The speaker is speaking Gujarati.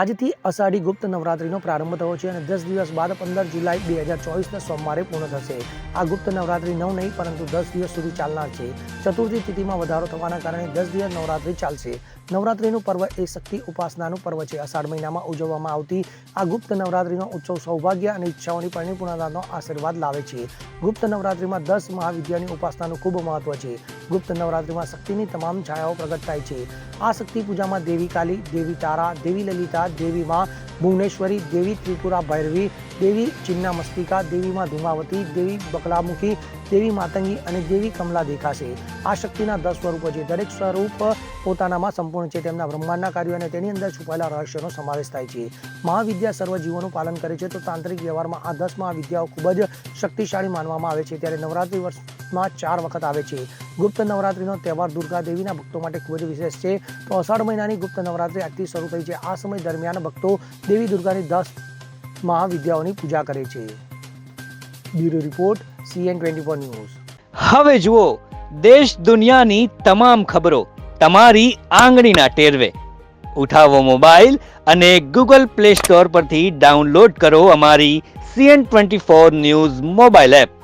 આજથી અષાઢી ગુપ્ત નવરાત્રિનો પ્રારંભ થયો છે અને દસ દિવસ બાદ પંદર જુલાઈ બે હજાર ચોવીસના સોમવારે પૂર્ણ થશે. આ ગુપ્ત નવરાત્રિ નવ નહીં, પરંતુ દસ દિવસ સુધી ચાલનાર છે. ચતુર્થી તિથિમાં વધારો થવાના કારણે દસ દિવસ નવરાત્રિ ચાલશે. નવરાત્રિનું પર્વ એ શક્તિ ઉપાસનાનું પર્વ છે. અષાઢ મહિનામાં ઉજવવામાં આવતી આ ગુપ્ત નવરાત્રિનો ઉત્સવ સૌભાગ્ય અને ઈચ્છાઓની પરિપૂર્ણતાનો આશીર્વાદ લાવે છે. ગુપ્ત નવરાત્રિમાં દસ મહાવિદ્યાની ઉપાસનાનું ખૂબ મહત્વ છે. ગુપ્ત નવરાત્રિમાં શક્તિની તમામ છાયાઓ પ્રગટ થાય છે. આ શક્તિ પૂજામાં દેવી કાલી, દેવી તારા, દેવી લલિતા દેવી માં ભુવનેશ્વરી, દેવી ત્રિપુરા ભૈરવી, દેવી ચિન્નામસ્તિકા, દેવીમાં ધુમાવતી, દેવી બકલામુખી, દેવી માતંગી અને દેવી કમલા દેખાશે. આ શક્તિના દસ સ્વરૂપો છે. દરેક સ્વરૂપ પોતાનામાં સંપૂર્ણ છે. તેમના બ્રહ્માંડના કાર્યો અને તેની અંદર છુપાયેલા રહસ્યોનો સમાવેશ થાય છે. મહાવિદ્યા સર્વ જીવોનું પાલન કરે છે તો તાંત્રિક વ્યવહારમાં આ દસ મહાવિદ્યાઓ ખૂબ જ શક્તિશાળી માનવામાં આવે છે. ત્યારે નવરાત્રિ વર્ષમાં ચાર વખત આવે છે. ગુપ્ત નવરાત્રિનો તહેવાર દુર્ગા દેવીના ભક્તો માટે ખૂબ જ વિશેષ છે. તો અષાઢ મહિનાની ગુપ્ત નવરાત્રિ આજથી શરૂ થઈ છે. આ સમય દરમિયાન ભક્તો દેવી દુર્ગાની દસ મહાવિદ્યાઓની પૂજા કરે છે. Bureau report, CN twenty four news. હવે જુઓ, દેશ દુનિયાની તમામ ખબરો તમારી આંગળીના ટેરવે. ઉઠાવો મોબાઈલ અને ગૂગલ પ્લે સ્ટોર પરથી ડાઉનલોડ કરો અમારી CN twenty four news mobile app.